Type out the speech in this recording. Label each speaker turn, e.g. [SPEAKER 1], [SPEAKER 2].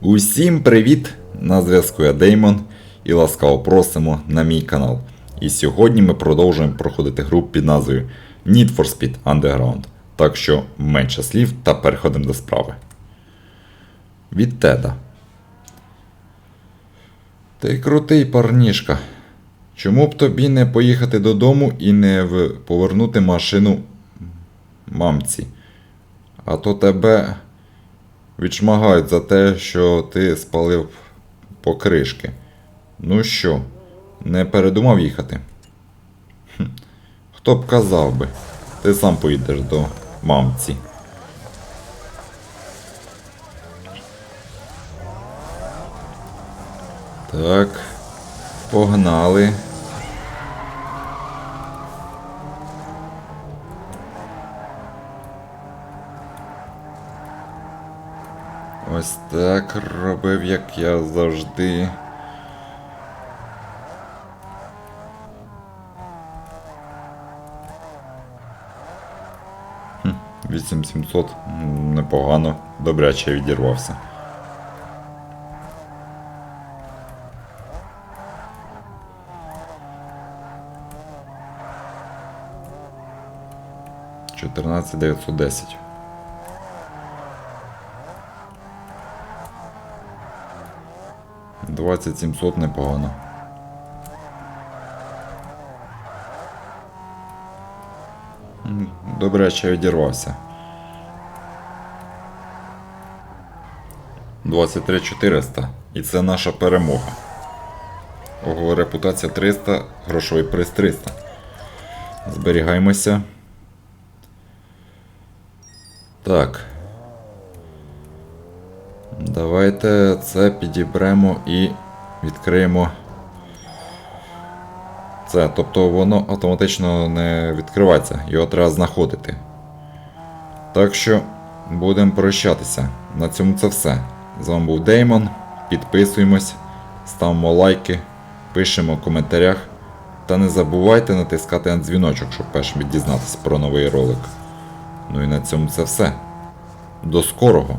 [SPEAKER 1] Усім привіт! На зв'язку я Деймон і ласкаво просимо на мій канал. І сьогодні ми продовжуємо проходити гру під назвою Need for Speed Underground. Так що менше слів та переходимо до справи. Від Теда. Ти крутий парнішка. Чому б тобі не поїхати додому і не повернути машину мамці? А то тебе відшмагають за те, що ти спалив покришки. Ну що, не передумав їхати? Хто б казав би, ти сам поїдеш до мамці. Так, погнали. Ось так робив, як я завжди. Хм, 8700 непогано, добряче відірвався. Чотирнадцять дев'ятсот десять. Двадцять сімсот непогано. М, Добряче відірвався. 23 400. І це наша перемога. Ого, репутація 300, грошовий приз 300. Зберігаємося. Так. Давайте це підібремо і відкриємо. Це, тобто воно автоматично не відкривається, його треба знаходити. Так що будемо прощатися. На цьому це все. З вами був Деймон. Підписуємось, ставимо лайки, пишемо в коментарях. Та не забувайте натискати на дзвіночок, щоб першим дізнатися про новий ролик. Ну і на цьому це все. До скорого!